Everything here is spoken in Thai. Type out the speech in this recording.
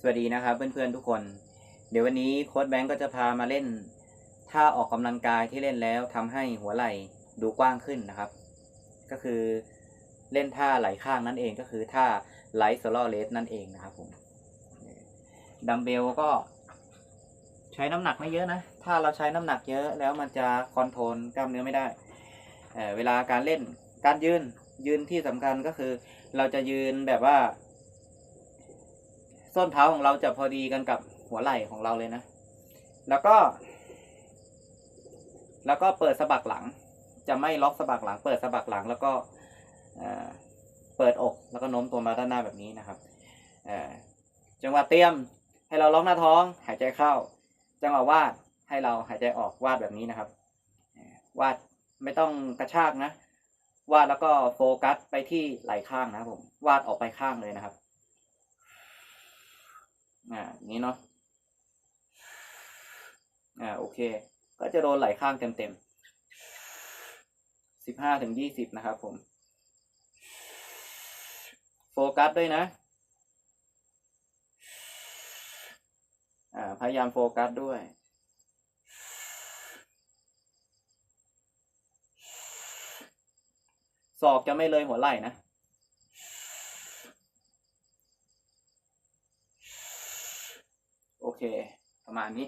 สวัสดีนะครับเพื่อนๆทุกคน เดี๋ยววันนี้โค้ดแบงก์ก็จะพามาเล่นท่าออกกำลังกายที่เล่นแล้วทำให้หัวไหล่ดูกว้างขึ้นนะครับ ก็คือเล่นท่าไหลข้างนั่นเองก็คือท่าไลท์โซลเลสนั่นเองนะครับผมดัมเบลก็ใช้น้ำหนักไม่เยอะนะ ถ้าเราใช้น้ำหนักเยอะแล้วมันจะคอนโทรลกล้ามเนื้อไม่ได้เเวลาการเล่นการยืนยืนที่สำคัญก็คือ เราจะยืนแบบว่า ส้นเท้าของเราจะพอดีกันกับหัวไหล่ของเราเลยนะ แล้วก็ แล้วก็เปิดสะบักหลัง จะไม่ล็อกสะบักหลัง เปิดสะบักหลัง แล้วก็เอ่อเปิดอกแล้วก็โน้มตัวมาด้านหน้าแบบนี้นะครับเอ่อจังหวะเตรียมให้เราล็อกหน้าท้อง หายใจเข้า จังหวะวาดให้เราหายใจออกวาดแบบนี้นะครับ วาดไม่ต้องกระชากนะ วาดแล้วก็โฟกัสไปที่ไหล่ข้างนะผมวาดออกไปข้างเลยนะครับ อ่าอย่างนี้เนาะอ่าโอเค ก็จะโดนไหลข้างเต็มๆสิบห้าถึงยี่สิบนะครับผมโฟกัสด้วยนะอ่าพยายามโฟกัสด้วยศอกจะไม่เลยหัวไหล่นะ โอ เค ประมาณนี้